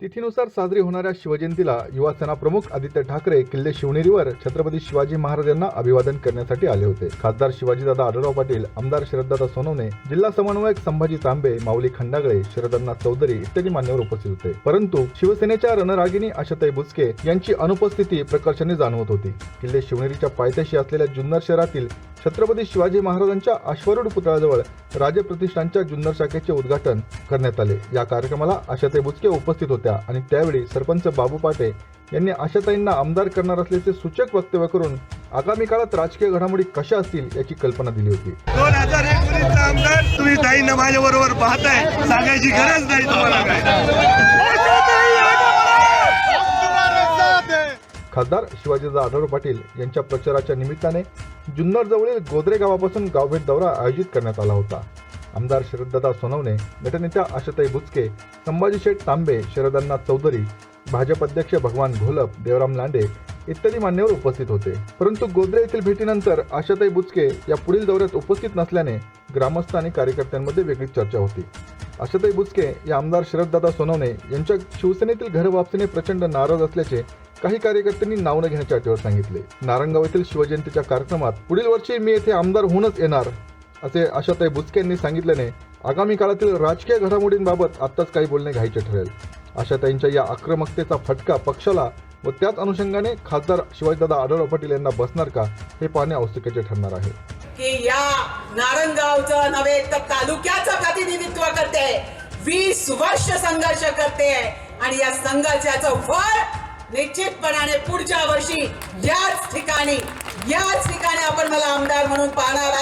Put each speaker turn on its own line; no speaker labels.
तिथीनुसार साजरी होणाऱ्या शिवजयंतीला युवासेना प्रमुख आदित्य ठाकरे किल्ले शिवनेरीवर छत्रपती शिवाजी महाराज यांना अभिवादन करण्यासाठी आले होते. खासदार शिवाजीदादा आढळराव पाटील आमदार शरददादा सोनवणे जिल्हा समन्वयक संभाजी तांबे माऊली खंडागळे शरदन्ना चौधरी इत्यादी मान्यवर उपस्थित होते. परंतु शिवसेनेच्या रणरागिणी आशाताई बुचके यांची अनुपस्थिती प्रकर्षाने जाणवत होती. किल्ले शिवनेरीच्या पायथ्याशी असलेल्या जुन्नर शहरातील छत्रपती शिवाजी महाराजांच्या अश्वरूढ पुतळ्याजवळ राजप्रतिष्ठानच्या जुन्नर शाखेचे उद्घाटन करण्यात आले. या कार्यक्रमाला आशाताई बुचके उपस्थित होत्या आणि त्यावेळी सरपंच बाबू पाटे यांनी आशाताईंना आमदार करणार असल्याचे सूचक वक्तव्य करून आगामी काळात राजकीय घडामोडी कशा असतील याची कल्पना दिली होती.
दोन हजार एकोणीस आमदार तुम्ही ताईंना माझ्या बरोबर पाहताय सांगायची गरज नाही तुम्हाला
खासदार शिवाजी जाधव पाटील यांच्या प्रचाराच्या निमित्ताने जुन्नर जवळील गोदरे गावापासून गावभेट दौरा आयोजित करण्यात आला होता. आमदार शरददादा सोनवणे गटनेत्या आशाताई बुचके संभाजी शेठ तांबे शरदअण्णा चौधरी भाजप अध्यक्ष भगवान घोलप देवराम लांडे इत्यादी मान्यवर उपस्थित होते. परंतु गोदरे येथील भेटीनंतर आशाताई बुचके या पुढील दौऱ्यात उपस्थित नसल्याने ग्रामस्थ आणि कार्यकर्त्यांमध्ये वेगळी चर्चा होती. आशाताई बुचके या आमदार शरददादा सोनवणे यांच्या शिवसेनेतील घरवापसीने प्रचंड नाराज असल्याचे काही कार्यकर्त्यांनी नाव न घेण्याच्या अटीवर सांगितले. नारायणगाव येथील शिवजयंतीच्या कार्यक्रमात पुढील वर्षी मी येथे आमदार होऊनच येणार असे आशाताई बुचके यांनी सांगितल्याने आगामी काळातील राजकीय घडामोडींबाबत आत्ताच काही बोलणे घ्यायचे ठरेल. आशाताईंच्या या आक्रमकतेचा फटका पक्षाला व त्याच अनुषंगाने खासदार शिवाजीदादा आढळराव पाटील यांना बसणार का हे पाहणे औत्सुक्याचे ठरणार आहे.
की या नारंगावचं नव्हे तर तालुक्याचं प्रतिनिधित्व करते वीस वर्ष संघर्ष करते आणि या संघर्षाचं फळ निश्चितपणाने पुढच्या वर्षी याच ठिकाणी याच ठिकाणी आपण मला आमदार म्हणून पाहणार